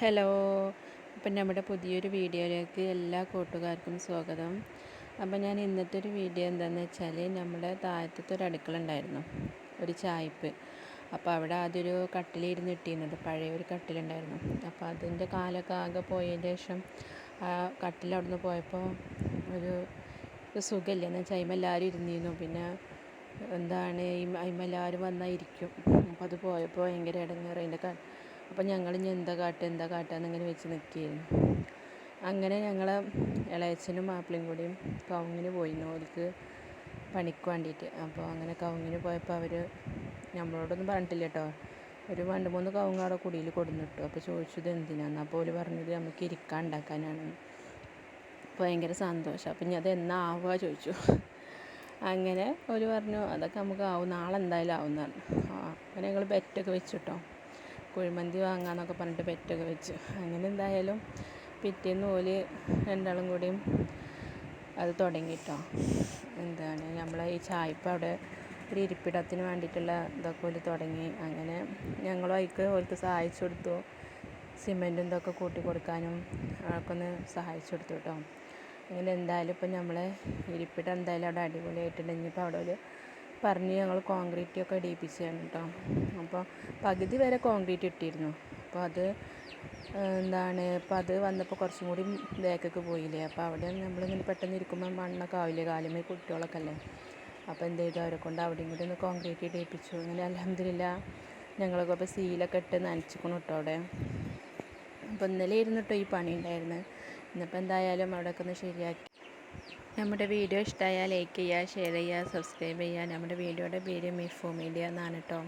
Hello. അപ്പം നമ്മുടെ പുതിയൊരു വീഡിയോയിലേക്ക് എല്ലാ കൂട്ടുകാർക്കും സ്വാഗതം. അപ്പം ഞാൻ ഇന്നത്തെ ഒരു വീഡിയോ എന്താണെന്ന് വെച്ചാൽ നമ്മുടെ താഴത്തത്തെ ഒരു അടുക്കള ഉണ്ടായിരുന്നു ഒരു ചായ്പ് അപ്പോൾ അവിടെ അതൊരു കട്ടിലിരുന്ന് ഇട്ടിരുന്നത് പഴയ ഒരു കട്ടിലുണ്ടായിരുന്നു. അപ്പോൾ അതിന്റെ കാലൊക്കെ ആകെ പോയതിന് ശേഷം ആ കട്ടിൽ നിന്ന് പോയപ്പോൾ ഒരു സുഖമില്ല എന്ന് വെച്ചാൽ അതിമെല്ലാവരും ഇരുന്നിരുന്നു. പിന്നെ എന്താണ് അതിമെല്ലാവരും വന്നാൽ ഇരിക്കും. അപ്പോൾ അത് പോയപ്പോൾ ഭയങ്കര ഇടങ്ങേറ്. അതിന്റെ അപ്പോൾ ഞങ്ങൾ ഇനി എന്താ കാട്ടുക എന്താ കാട്ടുക എന്നിങ്ങനെ വെച്ച് നിൽക്കുകയായിരുന്നു അങ്ങനെ ഞങ്ങൾ ഇളയച്ചനും മാപ്പിളയും കൂടിയും കവുങ്ങിന് പോയിരുന്നു. ഓർക്ക് പണിക്ക് വേണ്ടിയിട്ട് അപ്പോൾ അങ്ങനെ കവുങ്ങിന് പോയപ്പോൾ അവർ നമ്മളോടൊന്നും പറഞ്ഞിട്ടില്ല കേട്ടോ ഒരു രണ്ട് മൂന്ന് കവുങ്ങ് അവിടെ കുടിയിൽ കൊടുന്നിട്ടു. അപ്പോൾ ചോദിച്ചത് എന്തിനാന്ന്? അപ്പോൾ ഓൽ പറഞ്ഞത് നമുക്ക് ഇരിക്കാൻ ഉണ്ടാക്കാനാണ് ഭയങ്കര സന്തോഷം. അപ്പം ഇനി അത് എന്നാ ആവുക ചോദിച്ചു. അങ്ങനെ ഓൽ പറഞ്ഞു അതൊക്കെ നമുക്ക് ആവും. നാളെ എന്തായാലും ആവും എന്ന് പറഞ്ഞു അങ്ങനെ ഞങ്ങൾ ബെറ്റൊക്കെ വെച്ചിട്ടോ. കുഴിമന്തി വാങ്ങാമെന്നൊക്കെ പറഞ്ഞിട്ട് പെറ്റൊക്കെ വെച്ചു. അങ്ങനെ എന്തായാലും പിറ്റേന്ന് ഓൽ രണ്ടാളും കൂടിയും അത് തുടങ്ങി കേട്ടോ എന്താണ് നമ്മൾ ഈ ചായപ്പ് അവിടെ ഒരു ഇരിപ്പിടത്തിന് വേണ്ടിയിട്ടുള്ള ഇതൊക്കെ ഓൽ തുടങ്ങി. അങ്ങനെ ഞങ്ങളും അതിക്ക് ഓൽക്ക് സഹായിച്ചു കൊടുത്തു. സിമെന്റും ഇതൊക്കെ കൂട്ടി കൊടുക്കാനും അതൊക്കെ ഒന്ന് സഹായിച്ചു കൊടുത്തു കേട്ടോ. അങ്ങനെ എന്തായാലും ഇപ്പം നമ്മളെ ഇരിപ്പിടം എന്തായാലും അവിടെ അടിപൊളിയായിട്ടുണ്ട്. ഇനിയിപ്പോൾ അവിടെ ഒരു പറഞ്ഞ് ഞങ്ങൾ കോൺക്രീറ്റ് ഒക്കെ അടിയിപ്പിച്ചതാണ് കേട്ടോ അപ്പോൾ പകുതി വരെ കോൺക്രീറ്റ് ഇട്ടിരുന്നു. അപ്പോൾ അത് എന്താണ് ഇപ്പോൾ അത് വന്നപ്പോൾ കുറച്ചും കൂടി ബാക്കൊക്കെ പോയില്ലേ. അപ്പോൾ അവിടെ നമ്മളിങ്ങനെ പെട്ടെന്ന് ഇരിക്കുമ്പോൾ മണ്ണൊക്കെ ആവില്ലേ കാലുമേ കുട്ടികളൊക്കെ അല്ലേ? അപ്പോൾ എന്ത് ചെയ്തു? അവരെ കൊണ്ട് അവിടെയും കൂടി ഒന്ന് കോൺക്രീറ്റ് ഇടിയിപ്പിച്ചു. അങ്ങനെ അലഹമില്ല ഞങ്ങളൊക്കെ അപ്പോൾ സീലൊക്കെ ഇട്ട് നനച്ചിക്കണം കേട്ടോ അവിടെ. അപ്പോൾ ഇന്നലെ ഇരുന്നിട്ടോ ഈ പണി ഉണ്ടായിരുന്നത് ഇന്നിപ്പോൾ എന്തായാലും അവിടെയൊക്കെ ഒന്ന് ശരിയാക്കി നമ്മുടെ വീഡിയോ ഇഷ്ടമായാൽ ലൈക്ക് ചെയ്യുക ഷെയർ ചെയ്യുക സബ്സ്ക്രൈബ് ചെയ്യുക. നമ്മുടെ വീഡിയോയുടെ പേര് മിഫോ മീഡിയ എന്നാണ് കേട്ടോ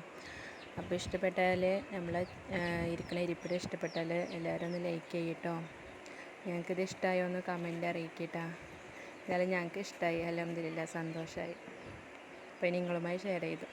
അപ്പോൾ ഇഷ്ടപ്പെട്ടാൽ നമ്മൾ ഇരിക്കുന്ന ഇരിപ്പിടം ഇഷ്ടപ്പെട്ടാൽ എല്ലാവരും ഒന്ന് ലൈക്ക് ചെയ്യട്ടോ ഞങ്ങൾക്കിത് ഇഷ്ടമായോ ഒന്ന് കമന്റ് അറിയിക്കട്ടാ എന്നാലും ഞങ്ങൾക്ക് ഇഷ്ടമായി അലഹമില്ല സന്തോഷമായി അപ്പോൾ നിങ്ങളുമായി ഷെയർ ചെയ്തു.